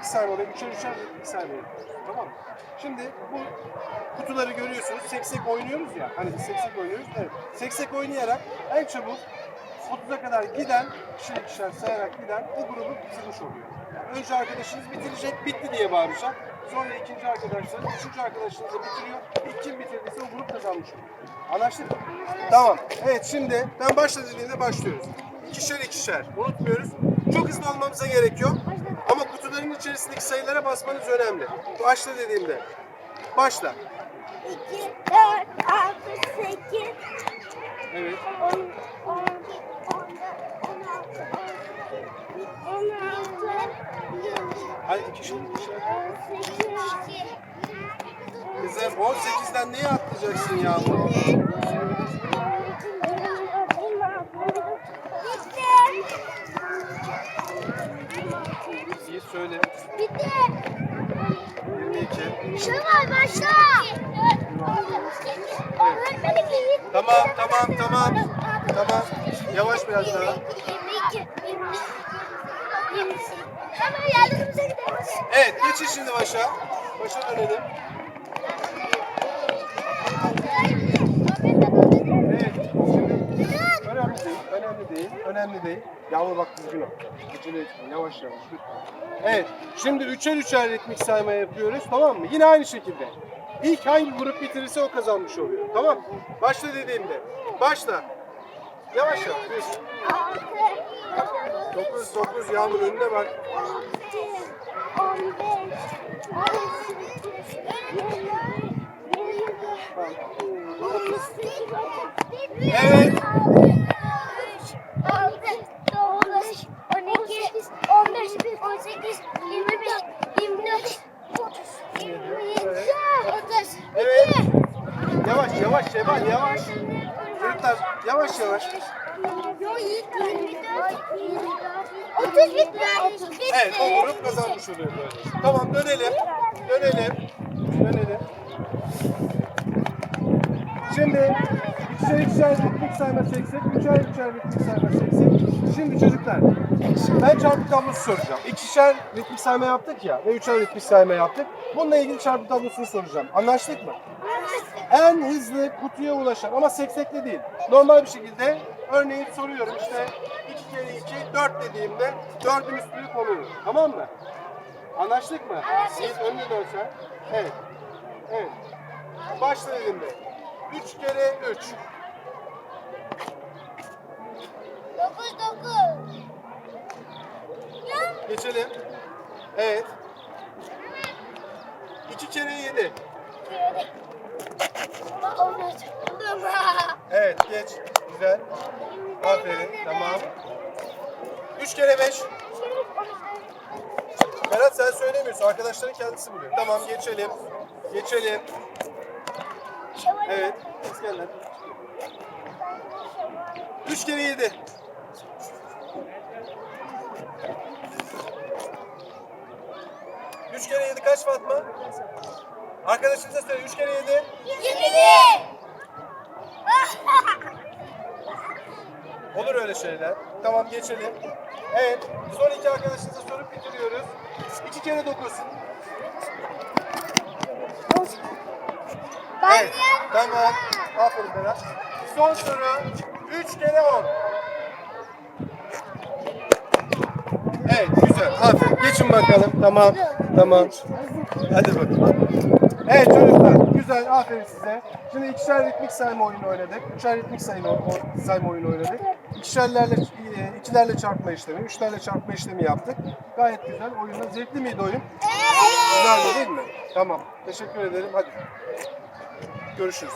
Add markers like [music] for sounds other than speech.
ritmik sayma oluyor. Üçer üçer sayma oluyor. Tamam mı? Şimdi bu kutuları görüyorsunuz. Seksek oynuyoruz ya. Hani seksek oynuyoruz. Evet. Seksek oynayarak en çabuk 30'a kadar giden, kişi kişiler sayarak giden o grubu bitirmiş oluyor. Önce arkadaşınız bitirecek, bitti diye bağıracak. Sonra ikinci arkadaşlar, üçüncü arkadaşınız da bitiriyor. İlk kim bitirdiyse o grup kazanmış oluyor. Anlaştık mı? Tamam. Evet şimdi ben başla dediğimde başlıyoruz. İkişer ikişer. Unutmuyoruz. Çok hızlı olmamıza gerek yok. Ama kutuların içerisindeki sayılara basmanız önemli. Başla dediğimde. Başla. 2, 4, 6, 8, Evet. 10, 11, 14, 16, 16, Hayır ikişer ikişer. 18, Kızım 18'den neye atlayacaksın ya? İyi söyle. Bitti. 22. Şevval başla. Öğretmenim iyi. Tamam tamam tamam. Tamam. Yavaş biraz daha. 22, 23, 28. Hemen yerlerimize gidelim. Evet geçin şimdi başa. Başa dönelim. Evet. Şimdi önemli değil, önemli değil, önemli değil. Yağmur bak düzgün ol. Acele etme, yavaş yavaş lütfen. Evet, şimdi üçer üçer ritmik sayma yapıyoruz, tamam mı? Yine aynı şekilde. İlk hangi grup bitirirse o kazanmış oluyor, tamam mı? Başla dediğimde. Başla. Yavaş yavaş. Bir, dokuz, dokuz, Yağmur önüne bak. Evet. Evet. Yavaş, yavaş, Şevval, yavaş. Çocuklar, yavaş yavaş. 30 bitti. Evet, o grup kazanmış oluyor böyle. Tamam, dönelim. Dönelim. Dönelim. Şimdi ikişer ikişer ritmik sayma çeksek, üçer üçer ritmik sayma çeksek. Şimdi çocuklar, ben çarpı tablosu soracağım. İkişer ritmik sayma yaptık ya ve üçer ritmik sayma yaptık. Bununla ilgili çarpı tablosunu soracağım. Anlaştık mı? En hızlı kutuya ulaşan ama seksekli değil. Normal bir şekilde örneğin soruyorum işte 2 kere 2 4 dediğimde 4'ün üstünü konuyor. Tamam mı? Anlaştık mı? Yiğit önüne dönsen. Evet. Evet. Başla dediğimde. 3 kere 3. 9 9. Geçelim. Evet. 2 kere 7. Evet geç. Güzel. Aferin. Tamam. 3 kere 5. Berat sen söylemiyorsun. Arkadaşların kendisi buluyor. Tamam geçelim. Geçelim. Evet. İskender. 3 kere 7. Üç kere yedi kaç Fatma? Arkadaşınıza söyle. Üç kere yedi. 27. [laughs] Olur öyle şeyler. Tamam geçelim. Evet. Son iki arkadaşınıza sorup bitiriyoruz. İki kere dokuz. Evet. Tamam. Aferin Berat. Son soru. Üç kere on. Evet güzel. Aferin. Geçin bakalım. Tamam. Tamam. Hadi bakalım. Evet çocuklar, güzel, aferin size. Şimdi ikişer ritmik sayma oyunu oynadık. Üçer ritmik sayma, o- sayma oyunu oynadık. İkişerlerle, e, ikilerle çarpma işlemi, üçlerle çarpma işlemi yaptık. Gayet güzel oyunlar. Zevkli miydi oyun? Güzeldi değil mi? Tamam. Teşekkür ederim. Hadi. Görüşürüz.